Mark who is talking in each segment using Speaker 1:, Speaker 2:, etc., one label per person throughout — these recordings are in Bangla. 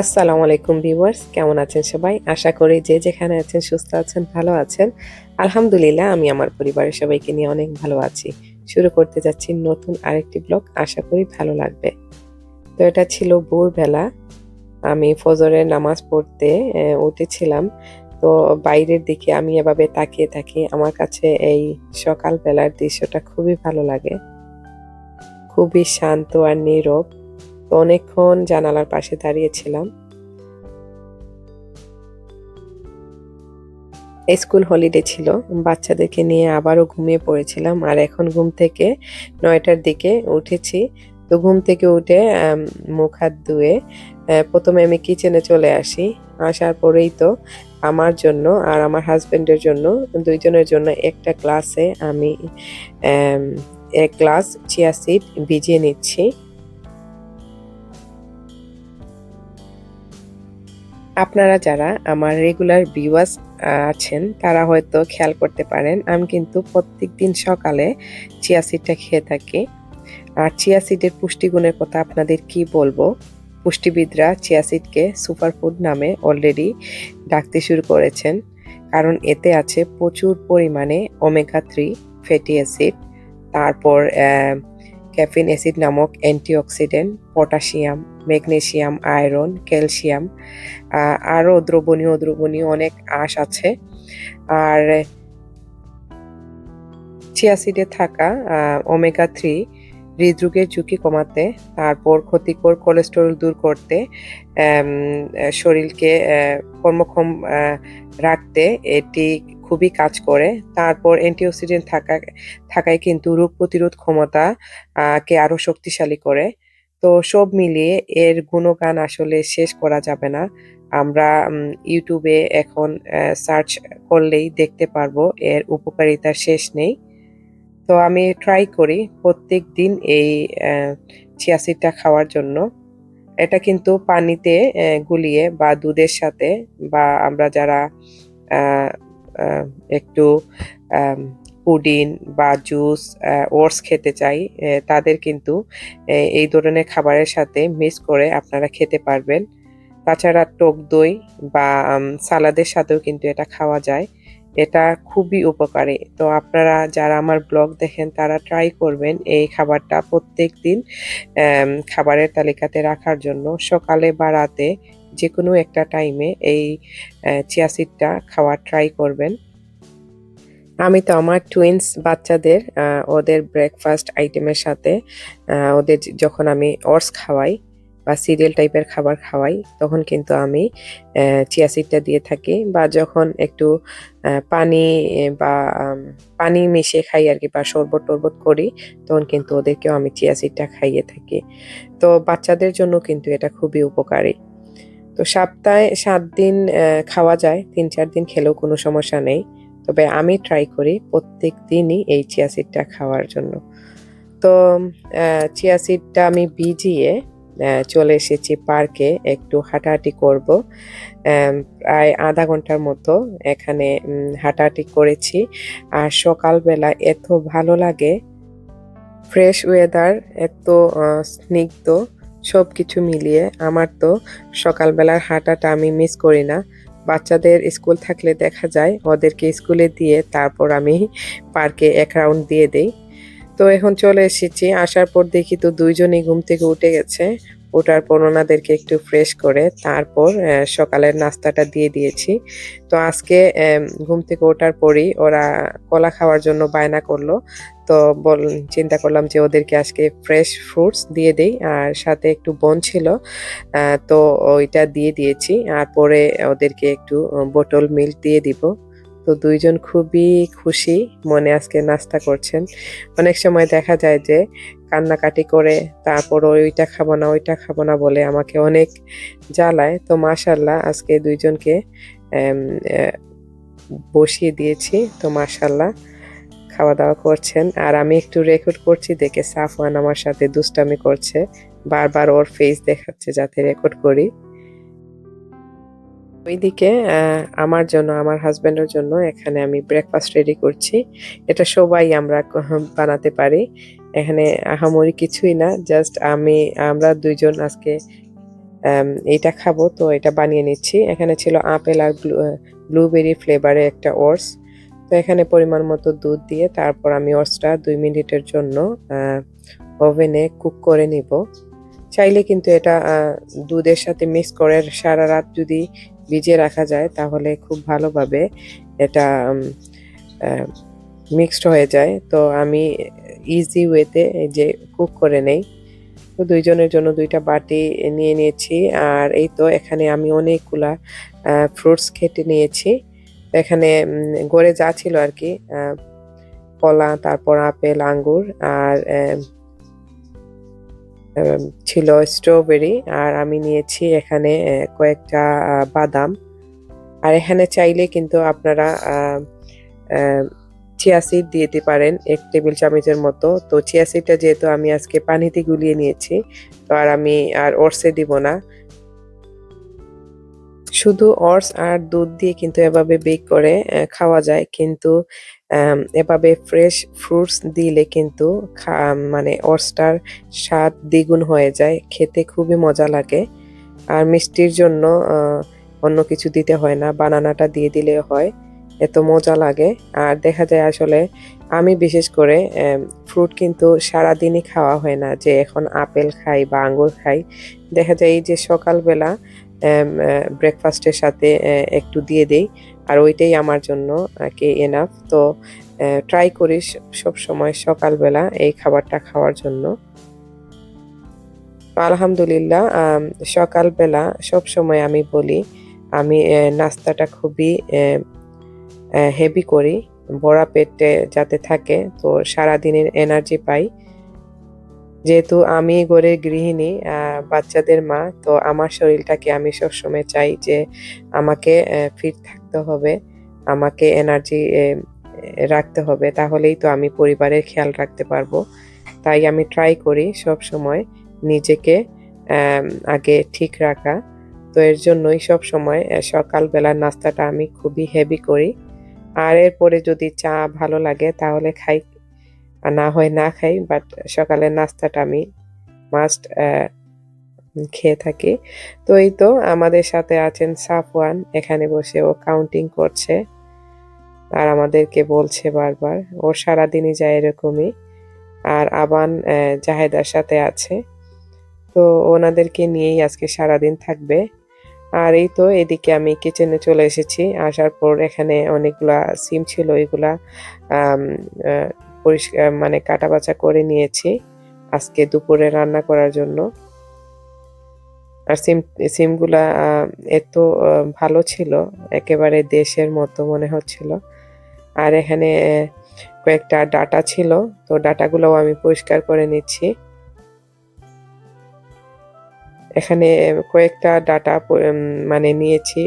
Speaker 1: আসসালামু আলাইকুম ভিউয়ার্স, কেমন আছেন সবাই? আশা করি যে যেখানে আছেন, সুস্থ আছেন, ভালো আছেন। আলহামদুলিল্লাহ, আমি আমার পরিবারের সবাইকে নিয়ে অনেক ভালো আছি। শুরু করতে যাচ্ছি নতুন আরেকটি ব্লগ, আশা করি ভালো লাগবে। তো এটা ছিল ভোরবেলা। আমি ফজরের নামাজ পড়তে উঠেছিলাম। তো বাইরের দিকে আমি এভাবে তাকিয়ে থাকি। আমার কাছে এই সকালবেলার দৃশ্যটা খুবই ভালো লাগে। খুবই শান্ত আর নীরব। তো অনেকক্ষণ জানালার পাশে দাঁড়িয়েছিলাম। স্কুল হলিডে ছিল। বাচ্চাদেরকে নিয়ে আবারও ঘুমিয়ে পড়েছিলাম আর এখন ঘুম থেকে নয়টার দিকে উঠেছি। তো ঘুম থেকে উঠে মুখ হাত ধুয়ে প্রথমে আমি কিচেনে চলে আসি। আসার পরেই তো আমার জন্য আর আমার হাজবেন্ডের জন্য, দুইজনের জন্য একটা গ্লাসে আমি এক গ্লাস চিয়া সিড ভিজিয়ে নিচ্ছি। আপনারা যারা আমার রেগুলার ভিউয়ার্স আছেন, তারা হয়তো খেয়াল করতে পারেন, আমি কিন্তু প্রত্যেকদিন সকালে চিয়া সিডটা খেয়ে থাকি। আর চিয়া সিডের পুষ্টিগুণের কথা আপনাদের কি বলব? পুষ্টিবিদরা চিয়া সিডকে সুপারফুড নামে অলরেডি ডাকতে শুরু করেছেন, কারণ এতে আছে প্রচুর পরিমাণে ওমেগা থ্রি ফ্যাটি অ্যাসিড তারপর ক্যাফিন অ্যাসিড নামক antioxidant, potassium, magnesium, iron, calcium আরও দ্রবণীয় দ্রবণীয় অনেক আঁশ আছে। আর চিয়াসিডে থাকা ওমেগা থ্রি হৃদরোগের ঝুঁকি কমাতে, তারপর ক্ষতিকর কোলেস্টেরল দূর করতে শরীরকে কর্মক্ষম রাখতে, এটি খুবই কাজ করে। তারপর অ্যান্টিঅক্সিডেন্ট থাকা, থাকায় কিন্তু রোগ প্রতিরোধ ক্ষমতা কে আরও শক্তিশালী করে। তো সব মিলিয়ে এর গুণগান আসলে শেষ করা যাবে না। আমরা ইউটিউবে এখন সার্চ করলেই দেখতে পারব, এর উপকারিতার শেষ নেই। তো আমি ট্রাই করি প্রত্যেক দিন এই সিডটা খাওয়ার জন্য। এটা কিন্তু পানিতে গুলিয়ে বা দুধের সাথে বা আমরা যারা একটু পুডিং বা জুস ওটস খেতে চাই তাদের কিন্তু এই ধরনের খাবারের সাথে মিক্স করে আপনারা খেতে পারবেন। তাছাড়া টক দই বা সালাদের সাথেও কিন্তু এটা খাওয়া যায়। এটা খুবই উপকারী। তো আপনারা যারা আমার ব্লগ দেখেন, তারা ট্রাই করবেন এই খাবারটা প্রত্যেক দিন খাবারের তালিকাতে রাখার জন্য। সকালে বা রাতে যে কোনো একটা টাইমে এই চিয়া সিডটা খাওয়ার ট্রাই করবেন। আমি তো আমার টুইন্স বাচ্চাদের ওদের ব্রেকফাস্ট আইটেমের সাথে ওদের যখন আমি অর্স খাওয়াই বা সিরিয়াল টাইপের খাবার খাওয়াই, তখন কিন্তু আমি চিয়া সিডটা দিয়ে থাকি বা যখন একটু পানি বা পানি মিশিয়ে খাই আর কি বা শরবত টরবত করি, তখন কিন্তু ওদেরকেও আমি চিয়া সিডটা খাইয়ে থাকি। তো বাচ্চাদের জন্য কিন্তু এটা খুবই উপকারী। তো সপ্তাহে সাত দিন খাওয়া যায় তিন চার দিন খেলেও কোনো সমস্যা নেই। তবে আমি ট্রাই করি প্রত্যেক দিনই এই চিয়া সিডটা খাওয়ার জন্য। তো চিয়া সিডটা আমি আহ, চলে এসেছি পার্কে একটু হাঁটাহাঁটি করব। প্রায় আধা ঘণ্টার মতো এখানে হাঁটাহাঁটি করেছি। আর সকালবেলা এত ভালো লাগে ফ্রেশ ওয়েদার এত স্নিগ্ধ। সব কিছু মিলিয়ে আমার তো সকালবেলার হাঁটাটা আমি মিস করি না। বাচ্চাদের স্কুল থাকলে দেখা যায় ওদেরকে স্কুলে দিয়ে তারপর আমি পার্কে এক রাউন্ড দিয়ে দেই। তো এখন চলে এসেছি, আসার পর দেখি তো দুইজনই ঘুম থেকে উঠে গেছে। ওঠার পর ওনাদেরকে একটু ফ্রেশ করে তারপর সকালের নাস্তাটা দিয়ে দিয়েছি। তো আজকে ঘুম থেকে ওঠার পরই ওরা কলা খাওয়ার জন্য বায়না করল। তো বল, চিন্তা করলাম যে ওদেরকে আজকে ফ্রেশ ফ্রুটস দিয়ে দেই, আর সাথে একটু বন ছিল তো ওইটা দিয়ে দিয়েছি। আর পরে ওদেরকে একটু বোটল মিল্ক দিয়ে দিব। তো দুইজন খুবই খুশি মনে আজকে নাস্তা করছেন। অনেক সময় দেখা যায় যে কান্নাকাটি করে তারপর ওইটা খাব না, ওইটা খাব না বলে আমাকে অনেক জ্বালায়। তো মাশাল্লাহ আজকে দুইজনকে বসিয়ে দিয়েছি। তো মাশাল্লাহ খাওয়া দাওয়া করছেন। আর আমি একটু রেকর্ড করছি, দেখে সাফওয়ান আমার সাথে দুষ্টামি করছে। বারবার ওর ফেস দেখাচ্ছে যাতে রেকর্ড করি। ওইদিকে আমার জন্য, আমার হাজবেন্ডের জন্য এখানে আমি ব্রেকফাস্ট রেডি করছি। এটা সবাই আমরা বানাতে পারি। এখানে আহামরি কিছুই না জাস্ট আমি, আমরা দুইজন আজকে এইটা খাব, তো এটা বানিয়ে নিচ্ছি। এখানে ছিল আপেল আর ব্লুবেরি ফ্লেভারে একটা ওটস তো এখানে পরিমাণ মতো দুধ দিয়ে তারপর আমি ওটসটা দুই মিনিটের জন্য ওভেনে কুক করে নিব। চাইলে কিন্তু এটা দুধের সাথে মিক্স করে সারা রাত যদি ভিজিয়ে রাখা যায়, তাহলে খুব ভালোভাবে এটা মিক্সড হয়ে যায়। তো আমি ইজি ওয়েতে যে কুক করে নেই। তো দুইজনের জন্য দুইটা বাটি নিয়ে নিয়েছি। আর এই তো এখানে আমি অনেকগুলা ফ্রুটস কেটে নিয়েছি। এখানে গড়ে যা ছিল আর কি কলা, তারপর আপেল, আঙ্গুর, আর ছিল স্ট্রবেরি আর আমি নিয়েছি এখানে কয়েকটা বাদাম। আর এখানে চাইলে কিন্তু আপনারা চিয়া সিড দিতে পারেন এক টেবিল চামচের মতো। তো চিয়া সিডটা যেহেতু আমি আজকে পানিতে গুলিয়ে নিয়েছি, তো আর আমি আর ওরসে দিব না। শুধু অর্স আর দুধ দিয়ে কিন্তু এভাবে বেক করে খাওয়া যায়। কিন্তু এভাবে ফ্রেশ ফ্রুটস দিলে কিন্তু মানে অর্সটার স্বাদ দ্বিগুণ হয়ে যায়। খেতে খুবই মজা লাগে। আর মিষ্টির জন্য অন্য কিছু দিতে হয় না, বানানাটা দিয়ে দিলে হয়। এত মজা লাগে। আর দেখা যায় আসলে আমি বিশেষ করে ফ্রুট কিন্তু সারাদিনই খাওয়া হয় না। যে এখন আপেল খাই বা আঙুর খাই, দেখা যায় এই যে সকালবেলা ব্রেকফাস্টের সাথে একটু দিয়ে দেই। আর ওইটাই আমার জন্য কে এনাফ তো ট্রাই করি সব সময় সকালবেলা এই খাবারটা খাওয়ার জন্য। আলহামদুলিল্লাহ সকালবেলা সব সময় আমি বলি, আমি নাস্তাটা খুবই হেভি করি। বড়া পেটে যাতে থাকে, তো সারাদিনের এনার্জি পাই। যেহেতু আমি ঘরের গৃহিণী বাচ্চাদের মা, তো আমার শরীরটাকে আমি সবসময় চাই যে আমাকে ফিট থাকতে হবে, আমাকে এনার্জি রাখতে হবে, তাহলেই তো আমি পরিবারের খেয়াল রাখতে পারব। তাই আমি ট্রাই করি সব সময় নিজেকে আগে ঠিক রাখা। তো এর জন্যই সব সময় সকালবেলার নাস্তাটা আমি খুবই হেভি করি। আর এরপরে যদি চা ভালো লাগে, তাহলে খাই আর না হয় না খাই বাট সকালের নাস্তাটা আমি মাস্ট খেয়ে থাকি। তো এই তো আমাদের সাথে আছেন সাফওয়ান, এখানে বসে ও কাউন্টিং করছে আর আমাদেরকে বলছে বারবার, ওর সারাদিনই যায় এরকমই। আর আবান জাহেদার সাথে আছে, তো ওনাদেরকে নিয়েই আজকে সারাদিন থাকবে। আর এই তো এদিকে আমি কিচেনে চলে এসেছি, আসার পর এখানে অনেকগুলা সিম ছিল, এগুলা পরিষ্কার মানে কাটা বাছা করে নিয়েছি আজকে দুপুরে রান্না করার জন্য। আর সিম, সিমগুলা এত ভালো ছিল, একেবারে দেশের মতো মনে হচ্ছিল। আর এখানে কয়েকটা ডাটা ছিল, তো ডাটাগুলোও আমি পরিষ্কার করে নিচ্ছি। এখানে কয়েকটা ডাটা মানে নিয়েছি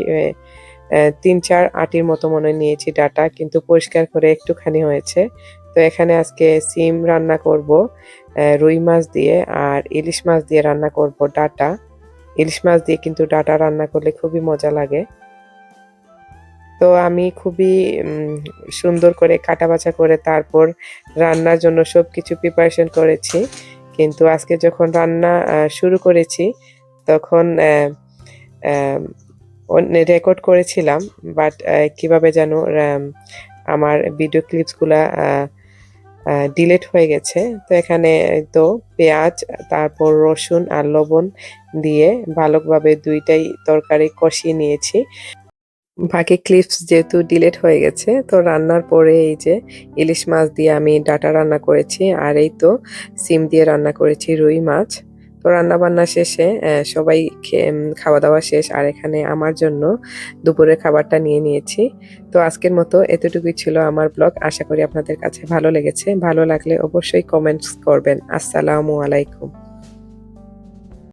Speaker 1: তিন চার আটির মতো মনে নিয়েছি ডাটা, কিন্তু পরিষ্কার করে একটুখানি হয়েছে। তো এখানে আজকে সিম রান্না করব রুই মাছ দিয়ে আর ইলিশ মাছ দিয়ে রান্না করব ডাটা। ইলিশ মাছ দিয়ে কিন্তু ডাটা রান্না করলে খুবই মজা লাগে। তো আমি খুবই সুন্দর করে কাটা বাছা করে তারপর রান্নার জন্য সব কিছু প্রিপারেশন করেছি। কিন্তু আজকে যখন রান্না শুরু করেছি, তখন রেকর্ড করেছিলাম বাট কীভাবে যেন আমার ভিডিও ক্লিপসগুলা ডিলেট হয়ে গেছে। তো এখানে তো পেঁয়াজ, তারপর রসুন আর লবণ দিয়ে ভালোভাবে দুইটাই তরকারি কষিয়ে নিয়েছি। বাকি ক্লিপস যেহেতু ডিলেট হয়ে গেছে, তো রান্নার পরে এই যে ইলিশ মাছ দিয়ে আমি ডাটা রান্না করেছি, আর এই তো সিম দিয়ে রান্না করেছি রুই মাছ। তো রান্নাবান্না শেষে সবাই খাওয়া দাওয়া শেষ। আর এখানে আমার জন্য দুপুরের খাবারটা নিয়ে নিয়েছি। তো আজকের মতো এতটুকুই ছিল আমার ব্লগ। আশা করি আপনাদের কাছে ভালো লেগেছে। ভালো লাগলে অবশ্যই কমেন্টস করবেন। আসসালামু আলাইকুম।